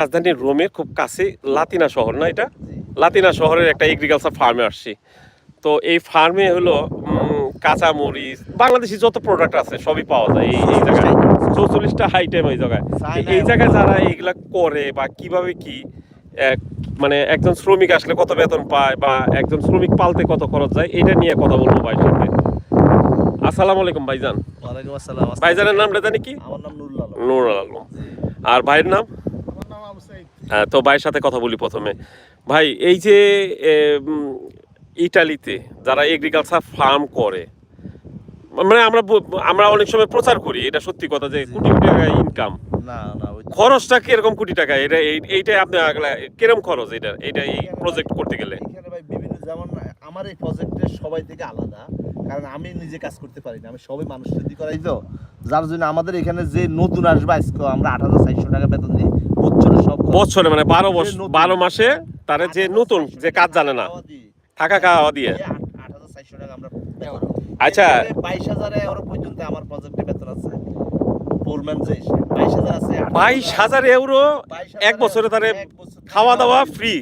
রাজধানী রোমের খুব কাছে লাতিনা শহর না এটা? লাতিনা শহরের একটা এগ্রিকালচার ফার্মে আসছি। তো এই ফার্মে হলো কাঁচা মরিচ বাংলাদেশি যত প্রোডাক্ট আছে সবই পাওয়া যায় এই এই জায়গায়। চৌচল্লিশটা আইটেম এই জায়গায়। এই- জায়গায় যারা এইগুলা করে বা কীভাবে কি মানে একজন শ্রমিক আসলে কত বেতন পায় বা একজন শ্রমিক পালতে কত খরচ যায় এটা নিয়ে কথা বলব ভাই সাথে। আসসালামু আলাইকুম ভাইজান। আসসালাম। ভাইজানের নামটা জানি কি? আমার নাম নুরুল আলম। আর ভাইয়ের নাম? তো ভাইয়ের সাথে কথা বলি প্রথমে। ভাই এই যে ইটালিতে যারা এগ্রিকালচার ফার্ম করে মানে আমরা আমরা অনেক সময় প্রচার করি এটা সত্যি কথা যে কোটি কোটি টাকা ইনকাম না না ওই খরচটা কীরকম কোটি টাকা? এটা এই- এইটাই আপনি কীরকম খরচ এটা এটা এই প্রজেক্ট করতে গেলে? এখানে ভাই বিভিন্ন যেমন আমার এই প্রজেক্টের সবাই থেকে আলাদা কারণ আমি নিজে কাজ করতে পারি না আমি সবাই মানুষের দিকে করাই তো। যার জন্য আমাদের এখানে যে নতুন আসবে আজকে আমরা আট হাজার চারশো টাকা বেতন দিই। বছরে মানে বারো বছর বারো মাসে তারে যে নতুন যে কাজ জানে না খাওয়া থাকা খাওয়া দিয়ে। আচ্ছা। বাইশ হাজার পর্যন্ত আমার প্রজেক্টে বেতন আছে। বাইশ ইউরো এক বছরে তারে খাওয়া দাওয়া ফ্রি।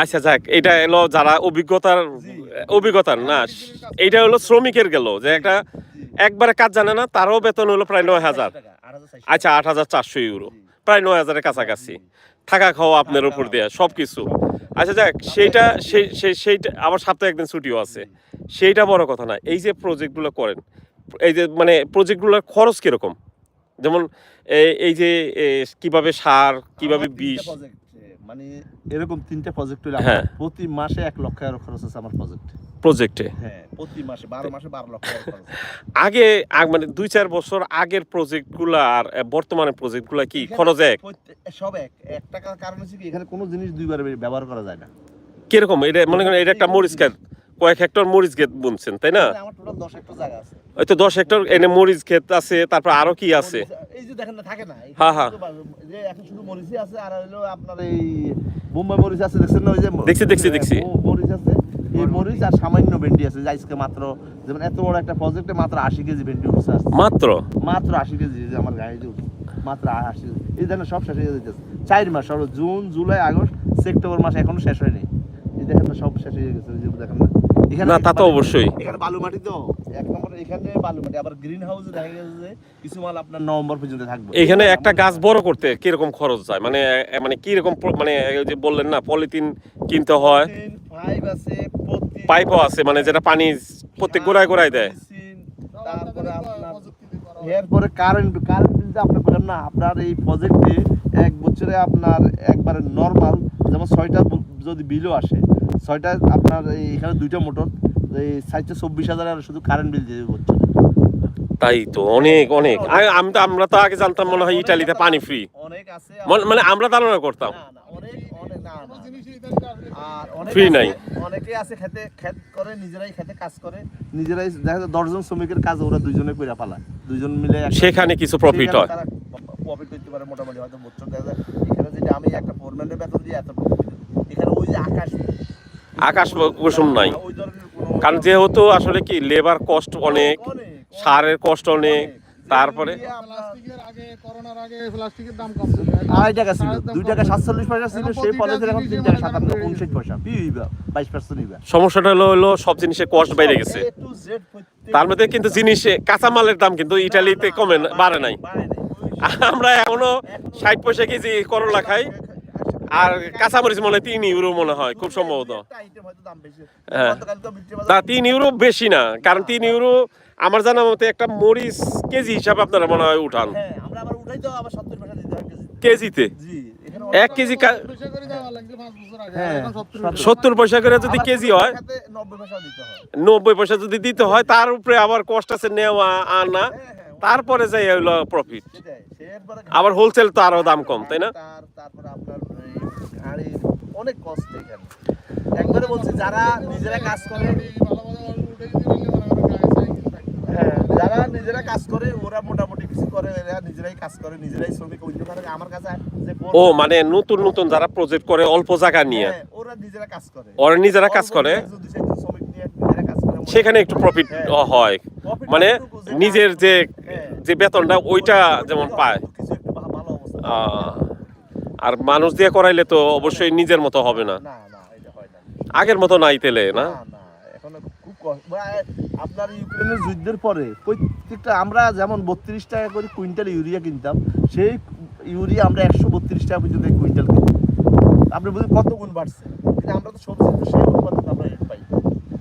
আচ্ছা যাক এটা এলো যারা অভিজ্ঞতার। অভিজ্ঞতার না এইটা হলো শ্রমিকের গেল যে একটা একবারে কাজ জানে না তারও বেতন হলো প্রায় নয় হাজার। আচ্ছা আট হাজার চারশো ইউরো। প্রায় নয় হাজারের কাছাকাছি। থাকা খাওয়া আপনার উপর দেয়া সব কিছু আচ্ছা যাক সেইটা সেই সেই- সেইটা আবার সপ্তাহে একদিন ছুটিও আছে। সেইটা বড় কথা না এই যে প্রজেক্টগুলো করেন এই যে মানে প্রজেক্টগুলোর খরচ কীরকম? যেমন এই- যে কীভাবে সার কীভাবে বিষ? মানে এরকম তিনটে প্রজেক্ট হলে হ্যাঁ। প্রতি মাসে এক লক্ষ খরচ আছে আমার প্রজেক্ট প্রজেক্টে হ্যাঁ আছে। আগে মানে দুই চার বছর আগের প্রজেক্টগুলো আর এ, বর্তমানে প্রজেক্টগুলো কি? খরচ এক? সব এক। এক টাকার কারণ হচ্ছে এখানে কোনো জিনিস দুইবার ব্যবহার করা যায় না। কীরকম? এটা মনে করেন এটা একটা মরিচ ক্ষেত। কয়েক হেক্টর মরিচ ক্ষেত বুনছেন তাই না? ওই তো দশ হেক্টর এনে মরিচ ক্ষেত আছে তারপর আরও কি আছে? এই যে দেখেন না থাকে না। হ্যাঁ, হ্যাঁ। এখন শুধু মরিচই আছে আর হলো আপনার এই বোম্বাই মরিচ আছে দেখছেন না ওই যে দেখছি, দেখছি, দেখছি। মরিচ আছে এই মরিচ আর সামান্য ভেন্ডি আছে যে আজকে মাত্র যেমন এত বড় একটা প্রজেক্টে মাত্র আশি কেজি ভেন্ডি উঠছে মাত্র? মাত্র আশি কেজি যে আমার যে মাত্র আশি এই সব শেষ হয়ে যেতেছে চার মাস জুন জুলাই আগস্ট সেপ্টেম্বর মাস এখনও শেষ হয়নি। এই দেখেন না সব শেষ হয়ে গেছে যে দেখেন না। এখানে না তা তো অবশ্যই। এখানে বালু মাটি তো। এক নম্বর এখানে বালু মাটি আবার গ্রিন হাউসে দেখা গেছে যে কিছু মাল আপনার নভেম্বর পর্যন্ত থাকবে। এখানে একটা গাছ বড় করতে কীরকম খরচ যায় মানে মানে মানে যে বললেন না পলিথিন কিনতে হয়। পাইপও আছে মানে যেটা পানি প্রত্যেক গোড়ায় গোড়ায় দেয়। তারপরে আপনার। এরপরে কারেন্ট কারেন্ট বিল যে আপনি না আপনার এই প্রজেক্টে এক বছরে আপনার একবারে নর্মাল যেমন ছয়টা যদি বিলও আসে ছয়টা আপনার এখানে দুইটা মোটর এই চব্বিশ হাজার আর শুধু কারেন্ট বিল দিয়ে বছরে তাই তো অনেক অনেক। আমি তো আমরা তো আগে জানতাম মনে হয় ইটালিতে পানি ফ্রি অনেক আছে মানে আমরা ধারণা করতাম। আছে- নাই। অনেকে আছে খেতে খেত করে নিজেরাই খেতে কাজ করে। নিজেরাই দেখা যায় দশজন শ্রমিকের কাজ ওরা দুইজনে পালা দুইজন মিলে সেখানে কিছু প্রফিট হয়। প্রফিট করতে পারে মোটামুটি হয়তো বছর দেখা যায়। এখানে যেটা আমি একটা ফোরম্যানের বেতন দিয়ে এত এখানে ওই যে আকাশ আকাশ কুসুম নাই। কারণ যেহেতু আসলে কি লেবার কস্ট অনেক সারের কষ্ট অনেক। তারপরে আগে প্লাস্টিকের দাম কম ছিল। আড়াই টাকা ছিল দুই টাকা সাতচল্লিশ পয়সা ছিল সেই প্রতিটা এখন তিন টাকা সাতান্ন উনষাট পয়সা। পি বাইশ পার্সেন্ট হইবা। সমস্যাটা হলো হলো সব জিনিসের কস্ট বেড়ে গেছে। A to Z প্রত্যেক- তার মধ্যে কিন্তু জিনিস কাঁচামালের দাম কিন্তু ইটালিতে কমে বাড়ে নাই। আমরা এখনও ষাট পয়সা কেজি করলা খাই আর কাঁচামরিচ মনে হয় তিন ইউরো মনে হয় খুব সম্ভবত। হ্যাঁ। তা তিন ইউরো বেশি না কারণ তিন ইউরো আমার জানা মতে একটা মরিচ কেজি হিসাবে আপনারা মনে হয় উঠান। তো আবার 70 পয়সা দিতে হয় কেজিতে। এক কেজি কা- পয়সা করে দেওয়া লাগছে পাঁচ বছর আগে। এখন সত্তর সত্তর। সত্তর পয়সা করে যদি কেজি হয়? খাতে 90 পয়সা দিতে। নব্বই পয়সা যদি দিতে হয় তার উপরে আবার কষ্ট আছে নেওয়া আনা। হ্যাঁ, হ্যাঁ, তারপরে যাই হলো প্রফিট আবার হোলসেল তো আরও দাম কম তাই না? তারপরে আপনার অনেক কষ্ট এখানে। একবারে বলছি যারা নিজেরা কাজ করে ভালো ভালো উঠে দিতে পারলে মনে করেন গায়ে সাইকেল থাকবে। হ্যাঁ যারা নিজেরা কাজ করে ওরা মোটামুটি কিছু করে এরা নিজেরাই কাজ করে নিজেরাই শ্রমিক অন্য কারণে আমার কাছে ও মানে নতুন নতুন যারা প্রজেক্ট করে অল্প জায়গা নিয়ে। হ্যাঁ, ওরা নিজেরা কাজ করে। ওরা নিজেরা কাজ করে। সেখানে একটু প্রফিট হয়। মানে নিজের যে হ্যাঁ। যে বেতনটা ওইটা যেমন পায়। আর মানুষ দিয়ে করাইলে তো অবশ্যই নিজের মতো হবে হয় না। আগের মতো নাই তেলে না? আপনার ইউক্রেনের যুদ্ধের পরে প্রত্যেকটা আমরা যেমন বত্রিশ টাকা করে কুইন্টাল ইউরিয়া কিনতাম সেই ইউরিয়া আমরা একশো বত্রিশ টাকা পর্যন্ত কুইন্টাল কিনি আপনি বুঝুন কত গুণ বাড়ছে। কিন্তু আমরা তো সবজি সেই উৎপাদন আমরা রেট পাই।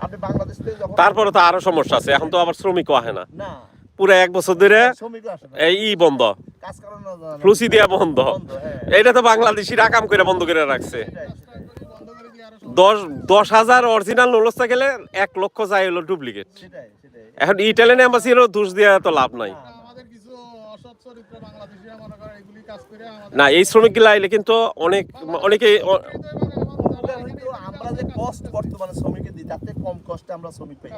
আপনি বাংলাদেশ থেকে যখন তারপরে তো আরও সমস্যা আছে। এখন তো আবার শ্রমিকও আসে না। না। পুরো এক বছর ধরে এই ই বন্ধ। ফ্লুসি দিয়া বন্ধ। বন্ধ, হ্যাঁ। এটা তো বাংলাদেশিরা কাম করে বন্ধ করে রাখছে সেটাই, বন্ধ করে দিয়ে আরও দশ দশ হাজার অরিজিনাল নলস্তা গেলে এক লক্ষ চাই হলো ডুপ্লিকেট এখন ইটালিয়ান এম্বাসিরও দোষ দেওয়া তো লাভ নাই। আমাদের কিছু অসৎ চরিত্র বাংলাদেশিরা মনে করে এগুলি কাজ করে আমাদের না এই শ্রমিকগুলা আইলে কিন্তু অনেক অনেকে আমরা যে কষ্ট বর্তমানে শ্রমিকের দিই তাতে কম কষ্টে আমরা শ্রমিক পাই।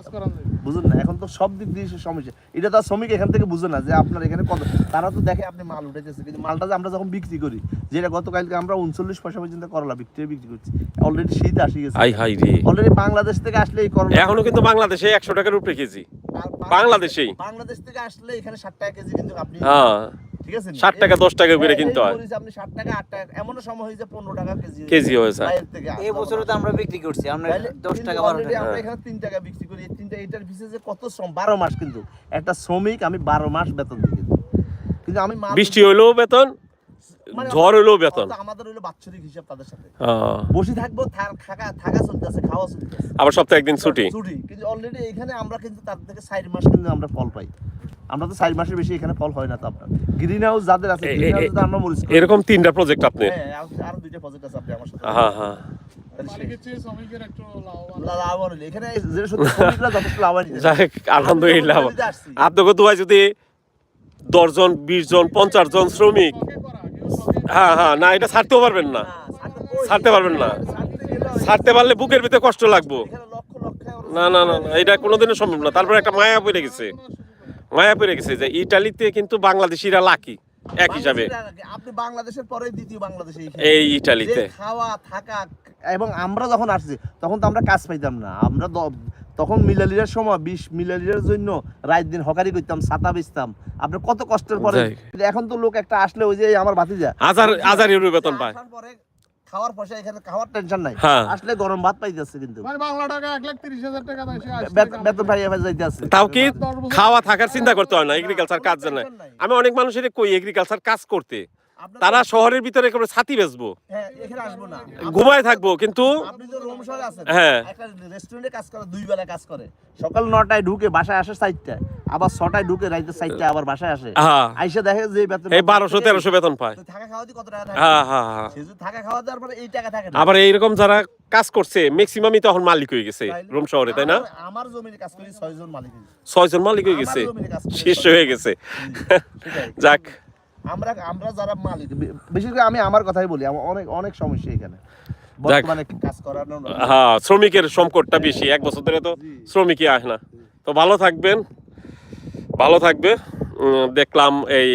বুঝুন না এখন তো সব দিক দিয়ে সে সমস্যা এটা তো শ্রমিক এখান থেকে বুঝে না যে আপনার এখানে কত তারা তো দেখে আপনি মাল উঠেছে কিন্তু মালটা যে আমরা যখন বিক্রি করি যেটা গতকালকে আমরা উনচল্লিশ পয়সা পর্যন্ত করলা বিক্রি বিক্রি করছি। অলরেডি শীত আসি গেছে। আই হাই রে। অলরেডি বাংলাদেশ থেকে আসলে এই করলা এখনও কিন্তু বাংলাদেশে একশো টাকার উপরে কেজি। বা- বাংলাদেশেই? বাংলাদেশ থেকে আসলে এখানে ষাট টাকা কেজি কিন্তু আপনি হ্যাঁ। ঠিক আছে? 60 টাকা, 10 টাকা করে কিনতে হয়। আপনি ষাট টাকা আট টাকা এমনও সময় হয়েছে পনেরো টাকা কেজি কেজি হয়ে এই বছরে তো আমরা বিক্রি করছি আমরা দশ টাকা বারো টাকা। আমরা এখানে তিন টাকা বিক্রি করি। তিনটা এটার পিছিয়ে যে কত শ্রম? বারো মাস কিন্তু। একটা শ্রমিক আমি বারো মাস বেতন দিই কিন্তু। আমি বৃষ্টি হইলেও বেতন ঝড় হইলেও বেতন। আমাদের হইল বাৎসরিক হিসাব তাদের সাথে। হ্যাঁ। বসে থাকব থাকা থাকা চলতেছে খাওয়া চলতেছে। আবার সপ্তাহে একদিন ছুটি। ছুটি। কিন্তু অলরেডি এখানে আমরা কিন্তু তার থেকে চার মাস কিন্তু আমরা ফল পাই। আমরা তো চার মাসের বেশি এখানে ফল হয় না তো আপনার। গ্রিন হাউস যাদের আছে গ্রিন হাউসে আমরা মরিচ এরকম তিনটা প্রজেক্ট আপনি? হ্যাঁ আর- দুইটা প্রজেক্ট আছে আপনি আমার সাথে। হ্যাঁ হ্যাঁ। যাই আলহামদুলিল্লাহ। আপনাকে দুবাই যদি দশজন বিশ জন পঞ্চাশ জন শ্রমিক হ্যাঁ হ্যাঁ না এটা ছাড়তেও পারবেন না। ছাড়তে পারবেন না। ছাড়তে পারলে বুকের ভিতরে কষ্ট লাগবো। না না না এটা কোনোদিনও সম্ভব না। তারপরে একটা মায়া পড়ে গেছে। মায়া পড়ে গেছে যে ইটালিতে কিন্তু বাংলাদেশিরা লাকি এক হিসাবে। আপনি বাংলাদেশের পরে দ্বিতীয় বাংলাদেশে এই ইটালিতে। খাওয়া থাকা এবং আমরা যখন আসছি তখন তো আমরা কাজ পাইতাম না। আমরা তখন মিলালিয়ার সময় বিশ মিলালিয়ার জন্য রাত দিন হকারি করতাম ছাতা বেচতাম। আপনার কত কষ্টের পরে এখন তো লোক একটা আসলে ওই যে আমার ভাতিজা। হাজার হাজার ইউরো বেতন পায়। খাওয়ার পয়সা এখানে খাওয়ার টেনশন নাই। হ্যাঁ। আসলে গরম ভাত পাইতেছে কিন্তু। মানে বাংলা টাকা লাখ হাজার টাকা বেতন- কাম বেতন ভাই এবার যাইতে আছে তাও কি খাওয়া থাকার চিন্তা করতে হয় না এগ্রিকালচার কাজ জানে আমি অনেক মানুষের কই এগ্রিকালচার কাজ করতে। তারা শহরের ভিতরে ছাতি বেচবো। হ্যাঁ এখানে আসব না। ঘুমায় থাকব কিন্তু হ্যাঁ। রেস্টুরেন্টে কাজ করে দুই বেলা কাজ করে। সকাল নটায় ঢুকে বাসায় আসে চারটায় আবার ছটায় ঢুকে রাইতে চারটায় আবার বাসায় আসে। হ্যাঁ। আইসা দেখে যে বেতন এই বারোশো তেরোশো বেতন পায়। থাকা খাওয়া দিয়ে কত টাকা থাকে হ্যাঁ হ্যাঁ হ্যাঁ। থাকা খাওয়া দেওয়ার পরে এই টাকা থাকে আবার এইরকম যারা কাজ করছে ম্যাক্সিমামই তখন মালিক হয়ে গেছে? রোম শহরে তাই না? আমার- জমিতে কাজ করি ছয়জন মালিক ছয়জন মালিক হয়ে গেছে। শেষ হয়ে গেছে। যাক। আমরা আমরা যারা মালিক বিশেষ করে আমি আমার কথাই বলি অনেক অনেক সমস্যা এখানে। বর্তমানে কাজ করানো হ্যাঁ? শ্রমিকের সংকটটা বেশি এক বছর ধরে তো শ্রমিকই আসে না। তো ভালো থাকবেন ভালো থাকবে। দেখলাম এই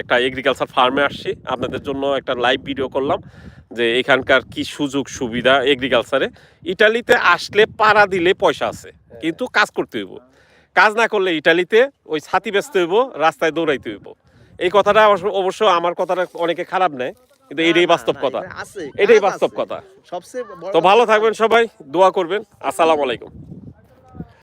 একটা এগ্রিকালচার ফার্মে আসছি। আপনাদের জন্য একটা লাইভ ভিডিও করলাম যে এখানকার কি সুযোগ সুবিধা এগ্রিকালচারে ইটালিতে আসলে পাড়া দিলে পয়সা আছে কিন্তু কাজ করতে হইব। কাজ না করলে ইটালিতে ওই ছাতি বেচতে হইব রাস্তায় দৌড়াইতে হইব। এই কথাটা অবশ্য- আমার কথাটা অনেকে খারাপ নেয় কিন্তু এটাই বাস্তব কথা। এটাই বাস্তব কথা। সবচেয়ে তো ভালো থাকবেন সবাই দোয়া করবেন। আসসালামু আলাইকুম।